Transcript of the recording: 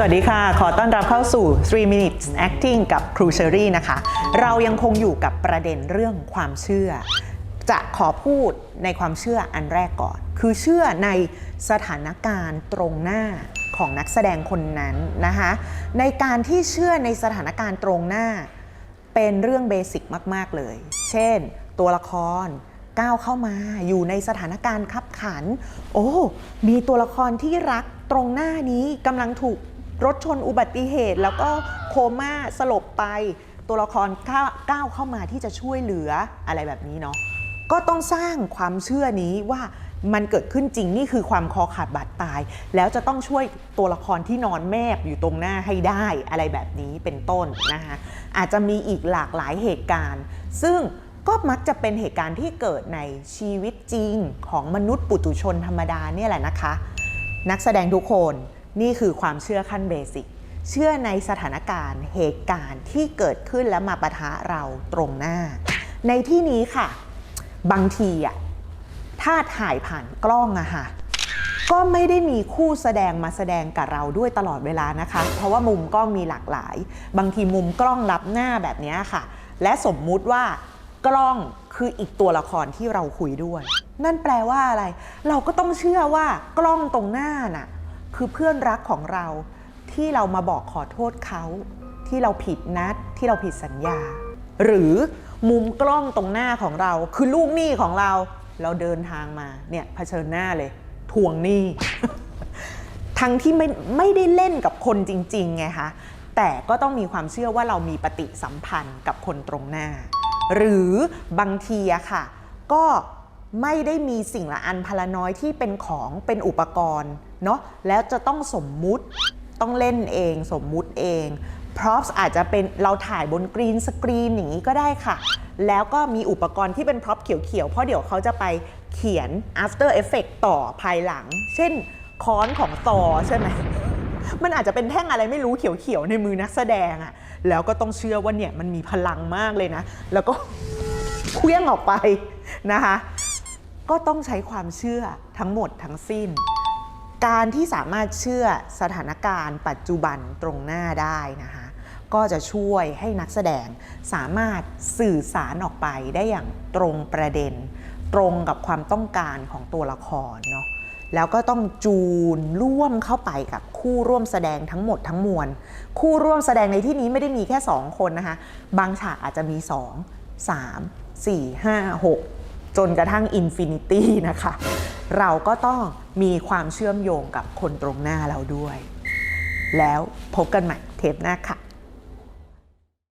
สวัสดีค่ะ ขอต้อนรับเข้าสู่ 3 minutes acting กับครูเชอรี่นะคะ เรายังคงอยู่กับประเด็นเรื่องความเชื่อ จะขอพูดในความเชื่ออันแรกก่อน คือเชื่อในสถานการณ์ตรงหน้าของนักแสดงคนนั้นนะคะ ในการที่เชื่อในสถานการณ์ตรงหน้า เป็นเรื่องเบสิกมาก ๆ เลย เช่น ตัวละครก้าวเข้ามาอยู่ในสถานการณ์ขับขัน โอ้ มีตัวละครที่รักตรงหน้านี้กำลังถูก รถชนอุบัติเหตุ แล้วก็โคม่าสลบไป ตัวละครก้าวเข้ามาที่จะช่วยเหลืออะไรแบบนี้เนาะก็ต้องสร้างความเชื่อนี้ว่ามันเกิดขึ้นจริงนี่คือความคอขาดบาดตาย แล้วจะต้องช่วยตัวละครที่นอนแมบอยู่ตรงหน้าให้ได้อะไรแบบนี้เป็นต้นนะคะอาจจะมีอีกหลากหลายเหตุการณ์ ซึ่งก็มักจะเป็นเหตุการณ์ที่เกิดในชีวิตจริงของมนุษย์ปุถุชนธรรมดาเนี่ยแหละนะคะ นักแสดงทุกคน นี่คือความเชื่อขั้นเบสิกเชื่อในสถานการณ์เหตุการณ์ที่เกิดขึ้นแล้วมาปะทะเราตรงหน้า ในที่นี้ค่ะ บางทีอะถ้าถ่ายผ่านกล้องอะค่ะก็ไม่ได้มีคู่แสดงมาแสดงกับเราด้วยตลอดเวลานะคะ เพราะว่ามุมกล้องมีหลากหลาย บางทีมุมกล้องรับหน้าแบบนี้ค่ะ และสมมุติว่ากล้องคืออีกตัวละครที่เราคุยด้วย นั่นแปลว่าอะไร เราก็ต้องเชื่อว่ากล้องตรงหน้าน่ะ คือเพื่อนรักของเราที่เรามาบอกขอโทษเขา ที่เราผิดนัดที่เราผิดสัญญา หรือมุมกล้องตรงหน้าของเราคือลูกหนี้ของเรา เราเดินทางมาเนี่ยเผชิญหน้าเลยทวงหนี้ทั้งที่ไม่ไม่ได้เล่นกับคนจริงๆไงคะแต่ก็ต้องมีความเชื่อว่าเรามีปฏิสัมพันธ์กับคนตรงหน้า หรือบางทีอะค่ะ ก็ไม่ได้มีสิ่งละอันพลน้อยที่เป็นของเป็นอุปกรณ์ เนาะแล้วจะต้องสมมุติต้องเล่นเอง สมมุติเอง props อาจจะเป็นเราถ่ายบนกรีนสกรีนอย่างนี้ก็ได้ค่ะ แล้วก็มีอุปกรณ์ที่เป็น prop เขียวๆ เพราะเดี๋ยวเขาจะไปเขียน after effect ต่อภายหลัง เช่นค้อนของตอใช่ไหมมันอาจจะเป็นแท่งอะไรไม่รู้เขียวๆ ในมือนักแสดงอะแล้วก็ต้องเชื่อว่าเนี่ยมันมีพลังมากเลยนะ แล้วก็เคลี้ยงออกไปนะคะ ก็ต้องใช้ความเชื่อทั้งหมดทั้งสิ้น การที่สามารถเชื่อสถานการณ์ปัจจุบันตรงหน้าได้นะคะก็จะช่วยให้นักแสดงสามารถสื่อสารออกไปได้อย่างตรงประเด็น ตรงกับความต้องการของตัวละครเนาะแล้วก็ต้องจูนร่วมเข้าไปกับคู่ร่วมแสดงทั้งหมดทั้งมวล คู่ร่วมแสดงในที่นี้ไม่ได้มีแค่ 2 คนนะคะ บางฉากอาจจะมี 2 3 4 5 6 จนกระทั่งอินฟินิตี้นะคะ เราก็ต้องมีความเชื่อมโยงกับคนตรงหน้าเราด้วย แล้วพบกันใหม่เทปหน้าค่ะ